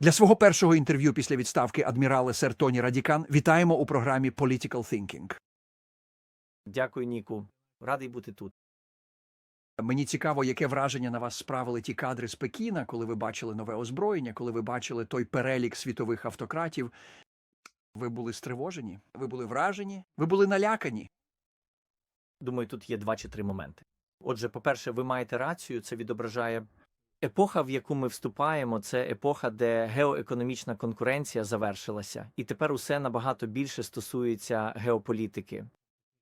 Для свого першого інтерв'ю після відставки адмірали сер Тоні Радікан вітаємо у програмі Political Thinking. Дякую, Ніку. Радий бути тут. Мені цікаво, яке враження на вас справили ті кадри з Пекіна, коли ви бачили нове озброєння, коли ви бачили той перелік світових автократів. Ви були стривожені, ви були вражені, ви були налякані. Думаю, тут є два чи три моменти. Отже, по-перше, ви маєте рацію, це відображає епоха, в яку ми вступаємо, це епоха, де геоекономічна конкуренція завершилася, і тепер усе набагато більше стосується геополітики.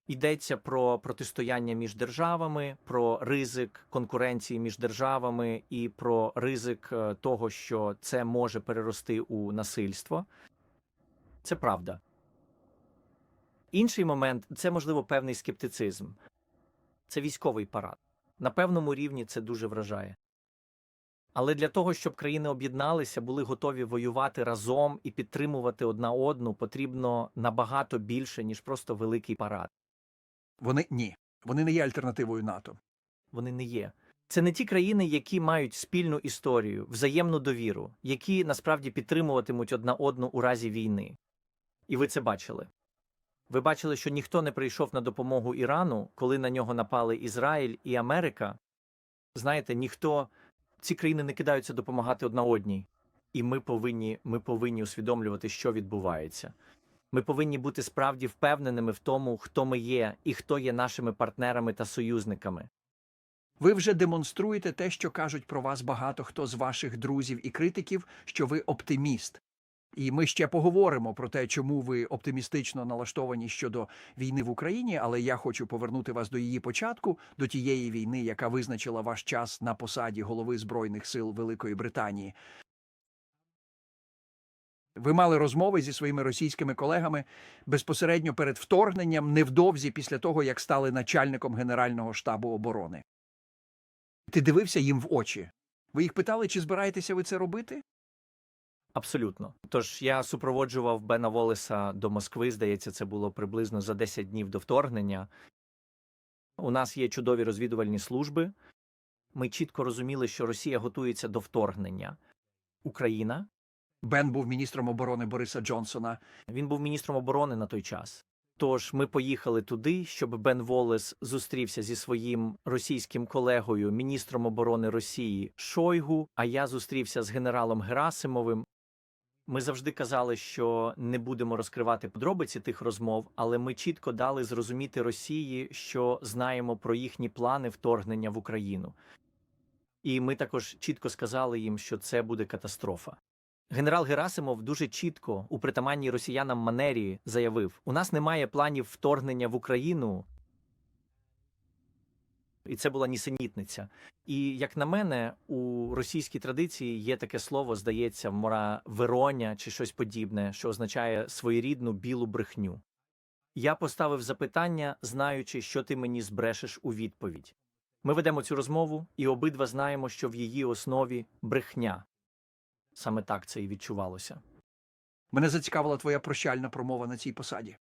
Йдеться про протистояння між державами, про ризик конкуренції між державами і про ризик е, того, що це може перерости у насильство. Це правда. Інший момент це, можливо, певний скептицизм. Це військовий парад. На певному рівні це дуже вражає. Але для того, щоб країни об'єдналися, були готові воювати разом і підтримувати одна одну, потрібно набагато більше, ніж просто великий парад. Вони ні. Вони не є альтернативою НАТО. Вони не є. Це не ті країни, які мають спільну історію, взаємну довіру, які насправді підтримуватимуть одна одну у разі війни. І ви це бачили. Ви бачили, що ніхто не прийшов на допомогу Ірану, коли на нього напали Ізраїль і Америка. Знаєте, ніхто ці країни не кидаються допомагати одна одній. І ми повинні, ми повинні усвідомлювати, що відбувається. Ми повинні бути справді впевненими в тому, хто ми є і хто є нашими партнерами та союзниками. Ви вже демонструєте те, що кажуть про вас багато хто з ваших друзів і критиків, що ви оптиміст. І ми ще поговоримо про те, чому ви оптимістично налаштовані щодо війни в Україні, але я хочу повернути вас до її початку, до тієї війни, яка визначила ваш час на посаді голови Збройних сил Великої Британії. Ви мали розмови зі своїми російськими колегами безпосередньо перед вторгненням, невдовзі після того, як стали начальником Генерального штабу оборони. Ти дивився їм в очі. Ви їх питали, чи збираєтеся ви це робити? Абсолютно. Тож я супроводжував Бена Волеса до Москви. Здається, це було приблизно за 10 днів до вторгнення. У нас є чудові розвідувальні служби. Ми чітко розуміли, що Росія готується до вторгнення. Україна. Бен був міністром оборони Бориса Джонсона. Він був міністром оборони на той час. Тож ми поїхали туди, щоб Бен Волес зустрівся зі своїм російським колегою, міністром оборони Росії Шойгу. А я зустрівся з генералом Герасимовим. Ми завжди казали, що не будемо розкривати подробиці тих розмов, але ми чітко дали зрозуміти Росії, що знаємо про їхні плани вторгнення в Україну. І ми також чітко сказали їм, що це буде катастрофа. Генерал Герасимов дуже чітко у притаманній росіянам манері заявив: у нас немає планів вторгнення в Україну. І це була нісенітниця. І як на мене, у російській традиції є таке слово, здається, мора вероня чи щось подібне, що означає своєрідну білу брехню. Я поставив запитання, знаючи, що ти мені збрешеш у відповідь. Ми ведемо цю розмову, і обидва знаємо, що в її основі брехня. Саме так це і відчувалося. Мене зацікавила твоя прощальна промова на цій посаді.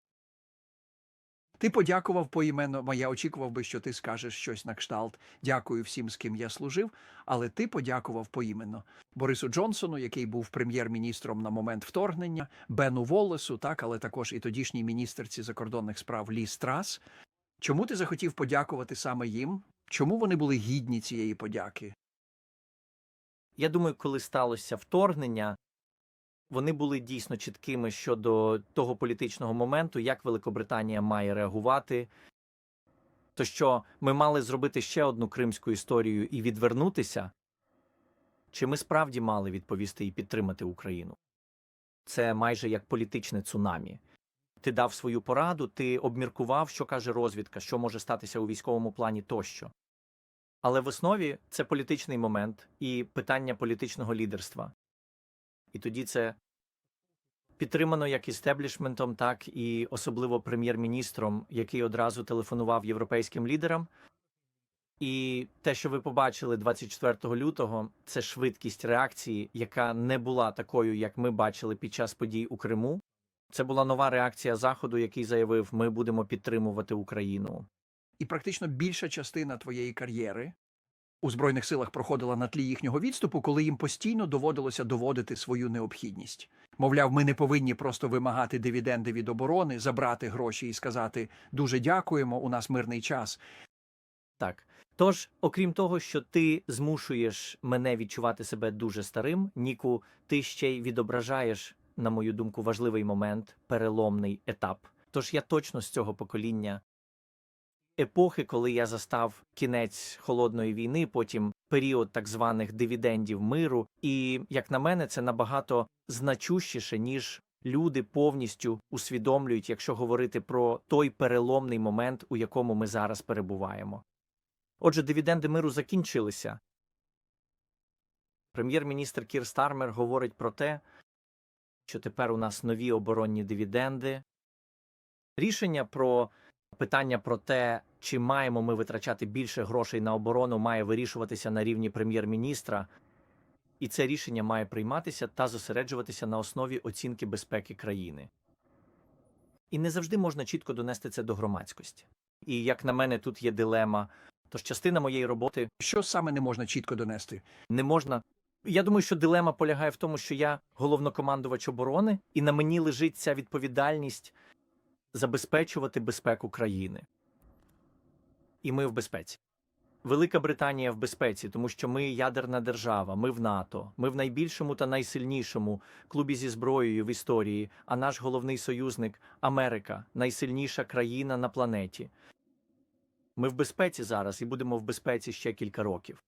Ти подякував поіменно, я очікував би, що ти скажеш щось на кшталт Дякую всім, з ким я служив, але ти подякував поіменно Борису Джонсону, який був прем'єр-міністром на момент вторгнення, Бену Воллесу, так, але також і тодішній міністерці закордонних справ Лі Страс. Чому ти захотів подякувати саме їм? Чому вони були гідні цієї подяки? Я думаю, коли сталося вторгнення, вони були дійсно чіткими щодо того політичного моменту, як Великобританія має реагувати. То що ми мали зробити ще одну кримську історію і відвернутися, чи ми справді мали відповісти і підтримати Україну? Це майже як політичне цунамі. Ти дав свою пораду, ти обміркував, що каже розвідка, що може статися у військовому плані тощо. Але в основі це політичний момент і питання політичного лідерства. І тоді це підтримано як істеблішментом, так і особливо прем'єр-міністром, який одразу телефонував європейським лідерам. І те, що ви побачили 24 лютого, це швидкість реакції, яка не була такою, як ми бачили під час подій у Криму. Це була нова реакція Заходу, який заявив: ми будемо підтримувати Україну. І практично більша частина твоєї кар'єри у збройних силах проходила на тлі їхнього відступу, коли їм постійно доводилося доводити свою необхідність. Мовляв, ми не повинні просто вимагати дивіденди від оборони, забрати гроші і сказати дуже дякуємо. У нас мирний час. Так. Тож, окрім того, що ти змушуєш мене відчувати себе дуже старим, Ніку, ти ще й відображаєш, на мою думку, важливий момент, переломний етап. Тож я точно з цього покоління епохи, коли я застав кінець холодної війни, потім період так званих дивідендів миру, і як на мене, це набагато значущіше, ніж люди повністю усвідомлюють, якщо говорити про той переломний момент, у якому ми зараз перебуваємо. Отже, дивіденди миру закінчилися. Прем'єр-міністр Кір Стармер говорить про те, що тепер у нас нові оборонні дивіденди. Рішення про питання про те, чи маємо ми витрачати більше грошей на оборону, має вирішуватися на рівні прем'єр-міністра, і це рішення має прийматися та зосереджуватися на основі оцінки безпеки країни. І не завжди можна чітко донести це до громадськості. І як на мене, тут є дилема. Тож частина моєї роботи Що саме не можна чітко донести? не можна. Я думаю, що дилема полягає в тому, що я головнокомандувач оборони, і на мені лежить ця відповідальність забезпечувати безпеку країни. І ми в безпеці. Велика Британія в безпеці, тому що ми ядерна держава, ми в НАТО, ми в найбільшому та найсильнішому клубі зі зброєю в історії, а наш головний союзник Америка найсильніша країна на планеті. Ми в безпеці зараз і будемо в безпеці ще кілька років.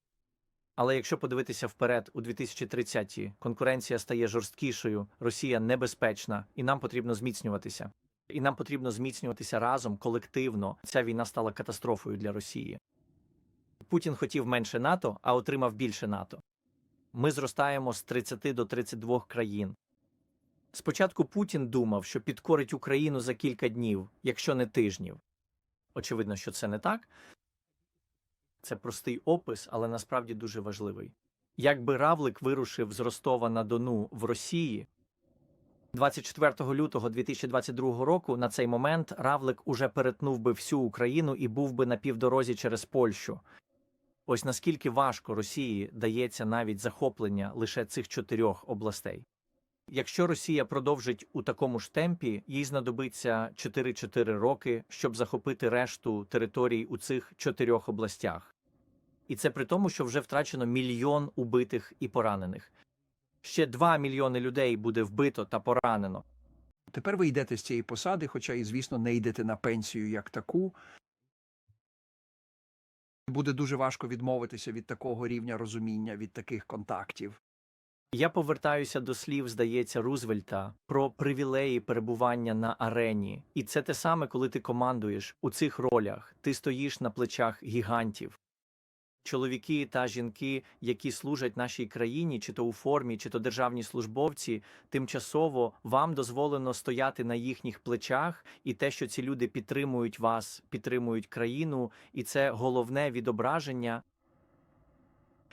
Але якщо подивитися вперед, у 2030-ті конкуренція стає жорсткішою, Росія небезпечна, і нам потрібно зміцнюватися. І нам потрібно зміцнюватися разом, колективно. Ця війна стала катастрофою для Росії. Путін хотів менше НАТО, а отримав більше НАТО. Ми зростаємо з 30 до 32 країн. Спочатку Путін думав, що підкорить Україну за кілька днів, якщо не тижнів. Очевидно, що це не так. Це простий опис, але насправді дуже важливий. Якби Равлик вирушив з Ростова на Дону в Росії 24 лютого 2022 року, на цей момент Равлик уже перетнув би всю Україну і був би на півдорозі через Польщу. Ось наскільки важко Росії дається навіть захоплення лише цих чотирьох областей. Якщо Росія продовжить у такому ж темпі, їй знадобиться 4-4 роки, щоб захопити решту територій у цих чотирьох областях. І це при тому, що вже втрачено мільйон убитих і поранених. Ще 2 мільйони людей буде вбито та поранено. Тепер ви йдете з цієї посади, хоча і, звісно, не йдете на пенсію як таку. Буде дуже важко відмовитися від такого рівня розуміння, від таких контактів. Я повертаюся до слів, здається, Рузвельта про привілеї перебування на арені. І це те саме, коли ти командуєш у цих ролях, ти стоїш на плечах гігантів. Чоловіки та жінки, які служать нашій країні, чи то у формі, чи то державні службовці, тимчасово вам дозволено стояти на їхніх плечах, і те, що ці люди підтримують вас, підтримують країну, і це головне відображення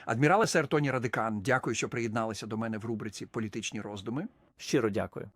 Адмірале сер Тоні Радикан, дякую, що приєдналися до мене в рубриці Політичні роздуми. Щиро дякую.